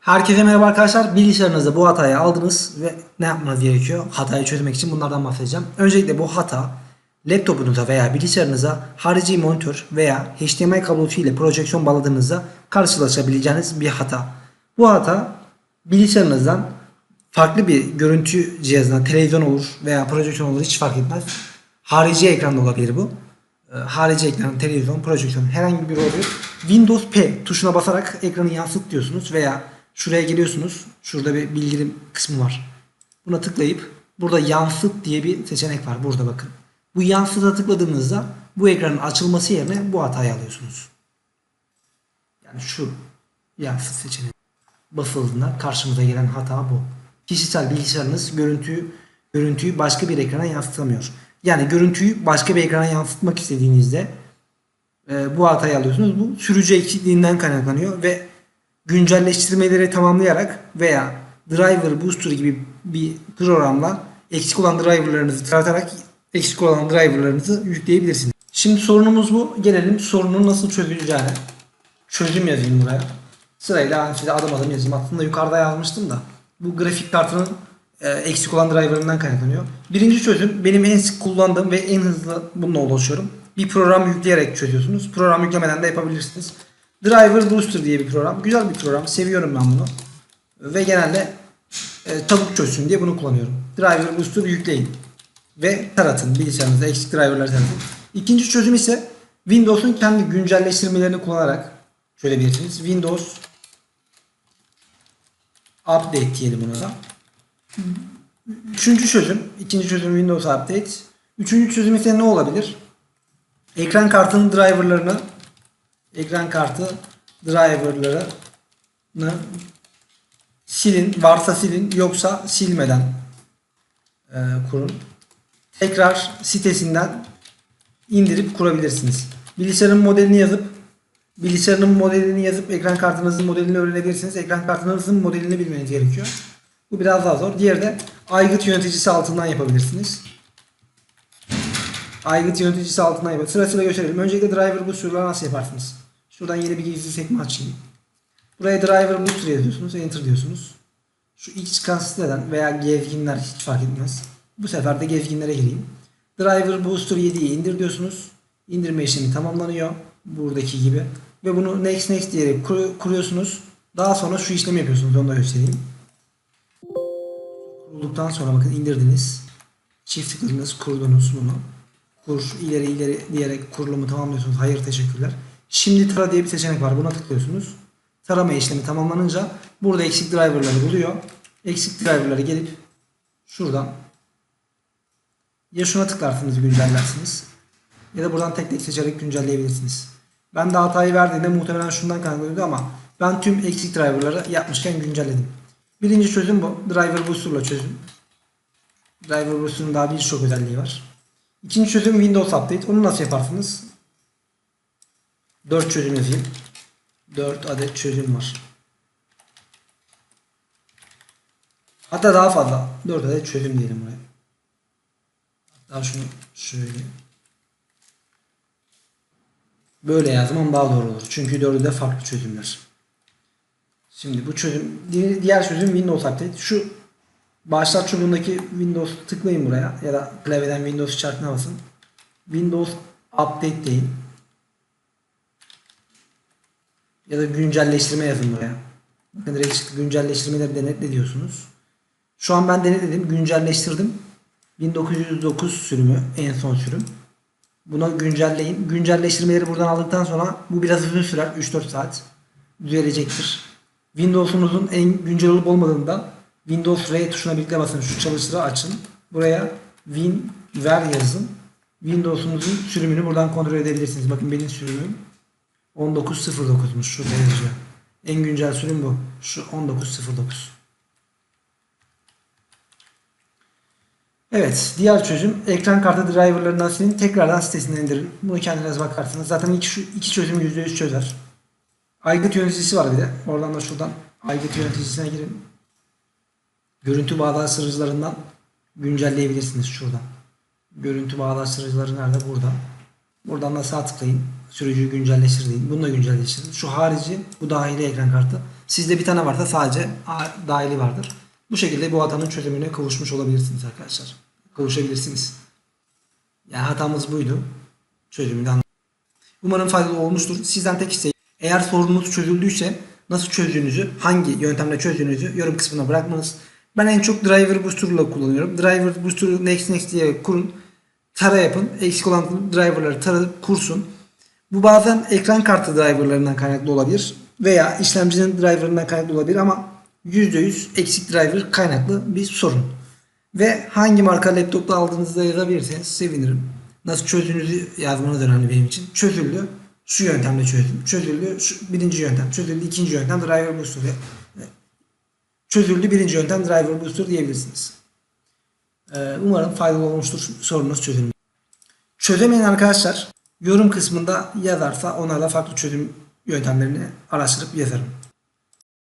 Herkese merhaba arkadaşlar. Bilgisayarınızda bu hatayı aldınız ve ne yapmanız gerekiyor? Hatayı çözmek için bunlardan bahsedeceğim. Öncelikle bu hata laptopunuza veya bilgisayarınıza harici monitör veya HDMI kablosu ile projeksiyon bağladığınızda karşılaşabileceğiniz bir hata. Bu hata bilgisayarınızdan farklı bir görüntü cihazına televizyon olur veya projeksiyon olur hiç fark etmez. Harici ekran da olabilir bu. Ee, harici ekran, televizyon, projeksiyon herhangi bir olabilir. Windows P tuşuna basarak ekranı yansıt diyorsunuz veya şuraya geliyorsunuz. Şurada bir bildirim kısmı var. Buna tıklayıp burada yansıt diye bir seçenek var. Burada bakın. Bu yansıta tıkladığınızda bu ekranın açılması yerine bu hatayı alıyorsunuz. Yani şu yansıt seçeneği basıldığında karşımıza gelen hata bu. Kişisel bilgisayarınız görüntüyü görüntüyü başka bir ekrana yansıtamıyor. Yani görüntüyü başka bir ekrana yansıtmak istediğinizde e, bu hatayı alıyorsunuz. Bu sürücü eksikliğinden kaynaklanıyor ve güncelleştirmeleri tamamlayarak veya driver booster gibi bir programla eksik olan driverlarınızı taratarak eksik olan driverlarınızı yükleyebilirsiniz. Şimdi sorunumuz bu. Gelelim sorunun nasıl çözüleceğine. Çözüm yazayım buraya. Sırayla size adım adım yazayım. Aslında yukarıda yazmıştım da. Bu grafik kartının e, eksik olan driverından kaynaklanıyor. Birinci çözüm benim en sık kullandığım ve en hızlı bununla ulaşıyorum. Bir program yükleyerek çözüyorsunuz. Program yüklemeden de yapabilirsiniz. Driver Booster diye bir program. Güzel bir program. Seviyorum ben bunu. Ve genelde e, çabuk çözsün diye bunu kullanıyorum. Driver Booster yükleyin. Ve taratın. Bilgisayarınızda eksik driverları taratın. İkinci çözüm ise Windows'un kendi güncelleştirmelerini kullanarak çözebilirsiniz. Windows Update diyelim buna da. Üçüncü çözüm, ikinci çözüm Windows Update. Üçüncü çözüm ise ne olabilir? Ekran kartının driverlarını ekran kartı driverlarını silin. Varsa silin yoksa silmeden e, kurun. Tekrar sitesinden indirip kurabilirsiniz. Bilgisayarın modelini yazıp bilgisayarın modelini yazıp ekran kartınızın modelini öğrenebilirsiniz. Ekran kartınızın modelini bilmeniz gerekiyor. Bu biraz daha zor. Diğeri de aygıt yöneticisi altından yapabilirsiniz. Aygıt yöneticisi altından yapabilirsiniz. Sırasıyla gösterelim. Öncelikle driver booster'la nasıl yaparsınız? Şuradan yeni bir gizli sekme açayım. Buraya driver booster yazıyorsunuz. Enter diyorsunuz. Şu ilk çıkan siteden veya gezginler hiç fark etmez. Bu sefer de gezginlere gireyim. Driver Booster 7'yi indir diyorsunuz. İndirme işlemi tamamlanıyor. Buradaki gibi. Ve bunu next next diyerek kur- kuruyorsunuz. Daha sonra şu işlemi yapıyorsunuz. Onu da göstereyim. Kurulduktan sonra bakın indirdiniz. Çift tıkladınız, kurdunuz bunu. Kur, ileri ileri diyerek kurulumu tamamlıyorsunuz. Hayır teşekkürler. Şimdi tara diye bir seçenek var. Buna tıklıyorsunuz. Tarama işlemi tamamlanınca burada eksik driverları buluyor. Eksik driverları gelip şuradan ya şuna tıklarsınız güncellersiniz ya da buradan tek tek seçerek güncelleyebilirsiniz. Ben de hatayı verdiğinde muhtemelen şundan kaynaklanıyordu ama ben tüm eksik driverları yapmışken güncelledim. Birinci çözüm bu. Driver Booster'la çözüm. Driver Booster'ın daha birçok özelliği var. İkinci çözüm Windows Update. Onu nasıl yaparsınız? 4 çözüm yazayım. 4 adet çözüm var. Hatta daha fazla. 4 adet çözüm diyelim buraya. Hatta şunu şöyle. Böyle yazmam daha doğru olur. Çünkü dördü de farklı çözümler. Şimdi bu çözüm, di- diğer çözüm Windows Update. Şu başlat çubuğundaki Windows tıklayın buraya ya da klavyeden Windows işaretine basın. Windows Update deyin. Ya da güncelleştirme yazın buraya. Bakın direkt çıktı. Güncelleştirmeleri denetle diyorsunuz. Şu an ben denetledim. Güncelleştirdim. 1909 sürümü en son sürüm. Buna güncelleyin. Güncelleştirmeleri buradan aldıktan sonra bu biraz uzun sürer. 3-4 saat. Düzelecektir. Windows'unuzun en güncel olup olmadığında Windows R tuşuna birlikte basın. Şu çalıştırı açın. Buraya WinVer yazın. Windows'unuzun sürümünü buradan kontrol edebilirsiniz. Bakın benim sürümüm 19.09'muş. Şurada yazıyor. En güncel sürüm bu. Şu 19.09. Evet, diğer çözüm ekran kartı driverlarından silin, tekrardan sitesinden indirin. Bunu kendiniz bakarsınız. Zaten iki, şu, iki çözüm %100 çözer. Aygıt yöneticisi var bir de. Oradan da şuradan aygıt yöneticisine girin. Görüntü bağdaştırıcılarından güncelleyebilirsiniz şuradan. Görüntü bağdaştırıcıları nerede? Burada. Buradan da sağ tıklayın. Sürücüyü güncelleştir deyin. Bunu da güncelleştirin. Şu harici, bu dahili ekran kartı. Sizde bir tane varsa sadece dahili vardır. Bu şekilde bu hatanın çözümüne kavuşmuş olabilirsiniz arkadaşlar. Kavuşabilirsiniz. Yani hatamız buydu. Çözümünü de anladım. Umarım faydalı olmuştur. Sizden tek isteğim eğer sorununuz çözüldüyse nasıl çözdüğünüzü, hangi yöntemle çözdüğünüzü yorum kısmına bırakmanız. Ben en çok Driver Booster'la kullanıyorum. Driver Booster'ı next next diye kurun. Tara yapın. Eksik olan driverları tarayıp kursun. Bu bazen ekran kartı driverlarından kaynaklı olabilir. Veya işlemcinin driverından kaynaklı olabilir ama %100 eksik driver kaynaklı bir sorun. Ve hangi marka laptopla aldığınızda yazabilirseniz sevinirim. Nasıl çözdüğünüzü yazmanız önemli benim için. Çözüldü. Şu yöntemle çözdüm. Çözüldü. Şu birinci yöntem. Çözüldü. ikinci yöntem driver booster. Çözüldü. Birinci yöntem driver booster diyebilirsiniz. Ee, umarım faydalı olmuştur. Sorunuz çözülmüş. Çözemeyen arkadaşlar yorum kısmında yazarsa onlarla farklı çözüm yöntemlerini araştırıp yazarım.